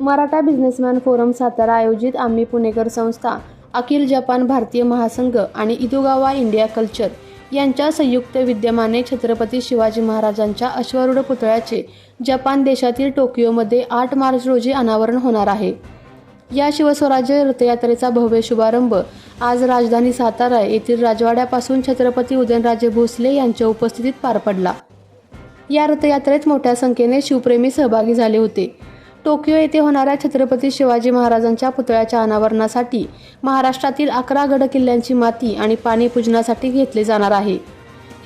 Maratha businessman forum Satara आयोजित आम्ही पुणेकर संस्था अखिल जपान भारतीय महासंघ आणि इदुगावा इंडिया कल्चर यांच्या संयुक्त विद्यमाने छत्रपती शिवाजी महाराजांच्या अश्वारूढ पुतळ्याचे जपान देशातील टोकियोमध्ये आठ मार्च रोजी अनावरण होणार आहे. या शिवस्वराज्य रथयात्रेचा भव्य शुभारंभ आज राजधानी सातारा येथील राजवाड्यापासून छत्रपती उदयनराजे भोसले यांच्या उपस्थितीत पार पडला. या रथयात्रेत मोठ्या संख्येने शिवप्रेमी सहभागी झाले होते. टोकियो येथे होणाऱ्या छत्रपती शिवाजी महाराजांच्या पुतळ्याच्या अनावरणासाठी महाराष्ट्रातील अकरा गड किल्ल्यांची माती आणि पाणी पूजनासाठी घेतले जाणार आहे.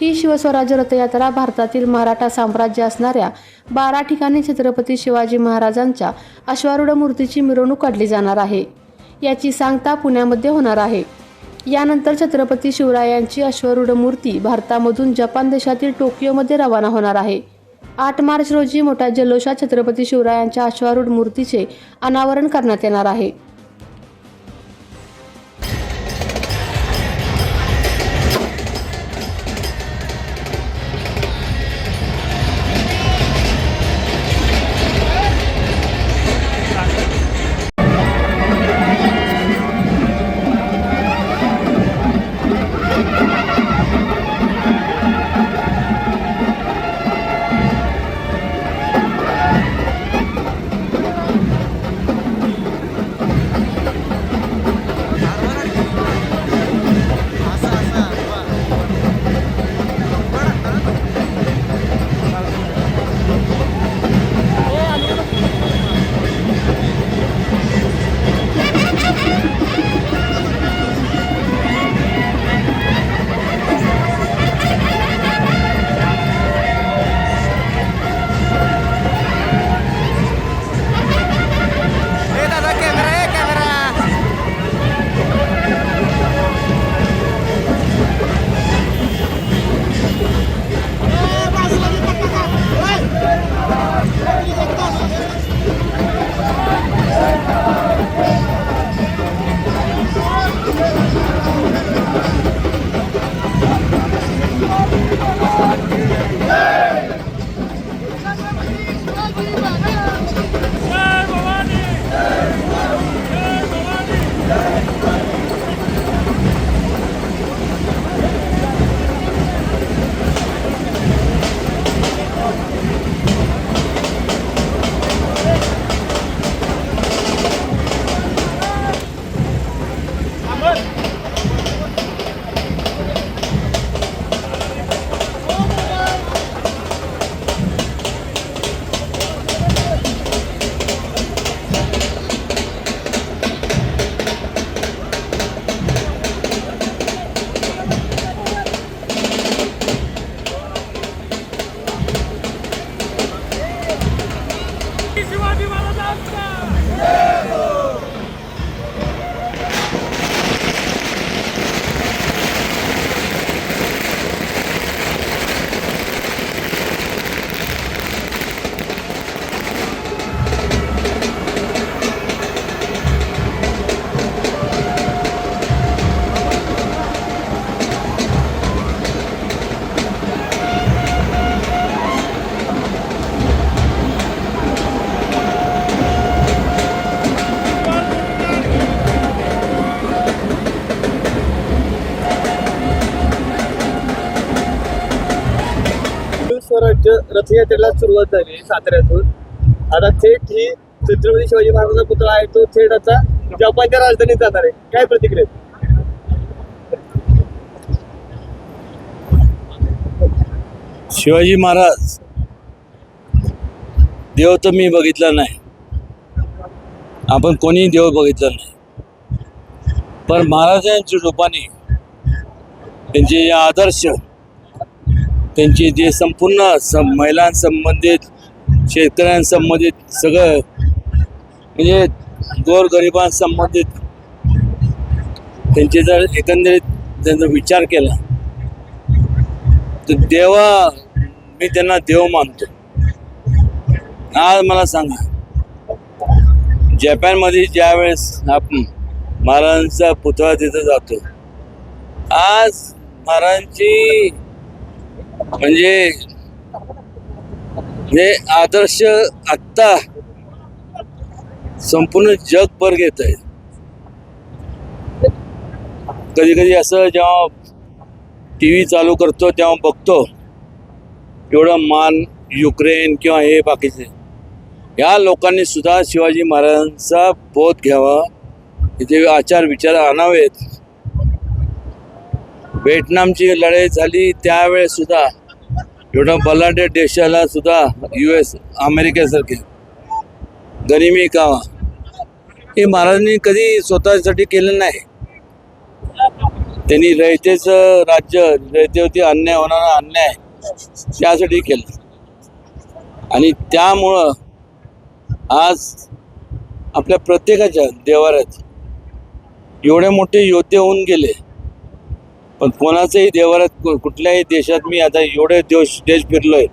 ही शिवस्वराज्य रथयात्रा भारतातील मराठा साम्राज्य असणाऱ्या बारा ठिकाणी छत्रपती शिवाजी महाराजांच्या अश्वारूढ मूर्तीची मिरवणूक काढली जाणार आहे. याची सांगता पुण्यामध्ये होणार आहे. यानंतर छत्रपती शिवरायांची अश्वारूढ मूर्ती भारतामधून जपान देशातील टोकियोमध्ये रवाना होणार आहे. आठ मार्च रोजी मोठ्या जल्लोषात छत्रपती शिवरायांच्या अश्वारूढ मूर्तीचे अनावरण करण्यात येणार आहे. रथयात्रेला सुरुवात झाली साताऱ्यातून. आता थेट ही छत्रपती शिवाजी महाराजांचा पुतळा आहे तो थेट आता जपानच्या राजधानीत जाणार आहे. काय प्रतिक्रिया? शिवाजी महाराज देव तर मी बघितला नाही. आपण कोणी देव बघितला नाही. पण महाराजांच्या रूपाने त्यांचे आदर्श त्यांचे जे संपूर्ण स महिलांसंबंधित शेतकऱ्यांसंबंधित सगळं म्हणजे गोरगरिबांसंबंधित त्यांचे जर एकंदरीत त्यांचा विचार केला तर देवा मी त्यांना देव मानतो. आज मला सांगा जपानमध्ये ज्यावेळेस आपण महाराजांचा पुतळा तिथं जातो आज महाराजांची म्हणजे हे आदर्श आत्ता संपूर्ण जगभर घेत आहे कधी कधी असं जेव्हा टी व्ही चालू करतो तेव्हा बघतो एवढं मान युक्रेन किंवा हे बाकीचे. या लोकांनी सुद्धा शिवाजी महाराजांचा बोध घ्यावा. इथे आचार विचार आणावेत. व्हिएटनामची लढाई झाली त्यावेळेस सुद्धा एवढं बलाढ्य देशाला सुद्धा यू एस अमेरिकेसारखे गनिमी कावा हे महाराजांनी कधी स्वतःसाठी केलं नाही. त्यांनी रयतेचं राज्य रयतेवरती अन्याय होणारा अन्याय त्यासाठी केलं. आणि त्यामुळं आज आपल्या प्रत्येकाच्या देवाऱ्यात एवढे मोठे योद्धे होऊन गेले. पण कोणाचंही देवारात कुठल्याही देशात मी आता एवढे देश देश फिरलोय.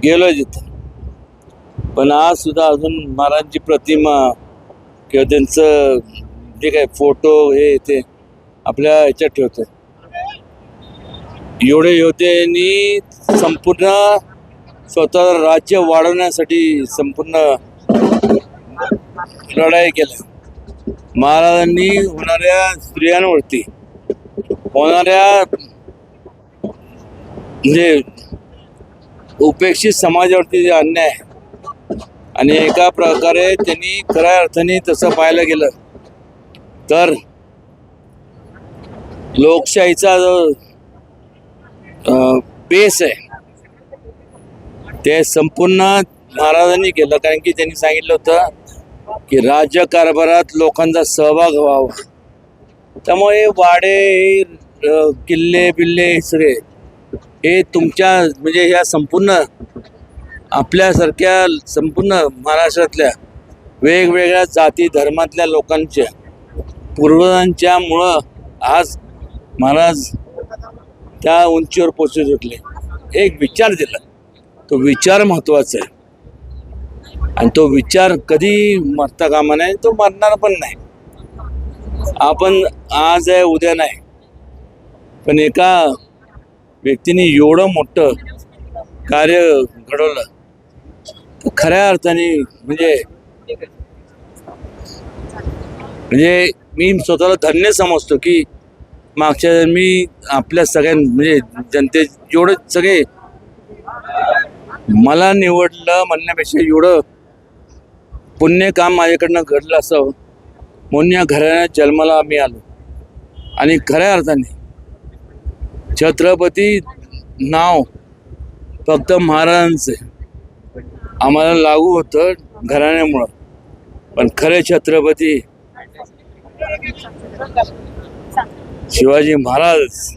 गेलोय तिथं पण आज सुद्धा अजून महाराजांची प्रतिमा किंवा त्यांचं जे काय फोटो हे ते आपल्या ह्याच्यात ठेवतोय. एवढे योद्धेनी संपूर्ण स्वतः राज्य वाढवण्यासाठी संपूर्ण लढाई केल्या महाराजांनी होणाऱ्या स्त्रियांवरती होणाऱ्या म्हणजे उपेक्षित समाजावरती जे अन्याय आहे, आणि एका प्रकारे त्यांनी खऱ्या अर्थाने तसं पाहायला गेलं तर लोकशाहीचा जो बेस आहे ते संपूर्ण महाराजांनी केलं. कारण की त्यांनी सांगितलं होतं की राज्यकारभारात लोकांचा सहभाग व्हावा. त्यामुळे वाडे किल्ले बिल्ले हे सगळे हे तुमच्या म्हणजे ह्या संपूर्ण आपल्यासारख्या संपूर्ण महाराष्ट्रातल्या वेगवेगळ्या जाती धर्मातल्या लोकांच्या पूर्वजांच्यामुळं आज महाराज त्या उंचीवर पोचू शकले. एक विचार दिला. तो विचार महत्त्वाचा आहे. आणि तो विचार कधी मरता कामा नाही तो मरणार पण नाही. आपण आज आहे उद्या नाही. पण एका व्यक्तीने एवढं मोठं कार्य घडवलं. तर खऱ्या अर्थाने म्हणजे म्हणजे मी स्वतःला धन्य समजतो की मागच्या मी आपल्या सगळ्यां म्हणजे जनते एवढं सगळे मला निवडलं म्हणण्यापेक्षा एवढं पुण्य काम माझ्याकडनं घडलं असं म्हणून या घराण्यात जन्माला आम्ही आलो. आणि खऱ्या अर्थाने छत्रपती नाव फक्त महाराजांचे आम्हाला लागू होतं घराण्यामुळं. पण खरे छत्रपती शिवाजी महाराज.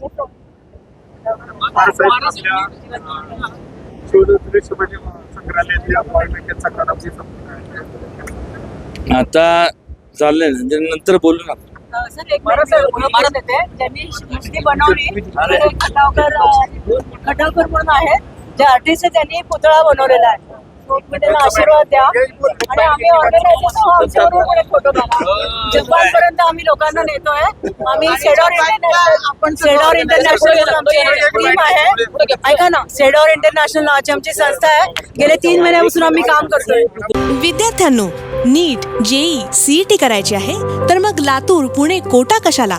आता चाललंय. नंतर बोलू ना सर एक भारत येते. त्यांनी मूर्ती बनवली. खटावकर खटावकर म्हणून आहेत. जे आर्टिस्ट आहे त्यांनी पुतळा बनवलेला आहे. त्यांना आशीर्वाद द्या. आणि आम्ही ऑर्गनायझेशन आमच्याबरोबर पण एक फोटो काढा. जपान पर्यंत आम्ही लोकांना नेतोय. आम्ही सेडॉर इंटरनॅशनल सेडॉर इंटरनॅशनल आमची टीम आहे. ऐका ना सेडॉर इंटरनॅशनल नावाची आमची संस्था आहे. गेले तीन महिन्यापासून आम्ही काम करतोय. विद्यार्थ्यांनो नीट जेई सीईटी करायची आहे तर मग लातूर पुणे कोटा कशाला?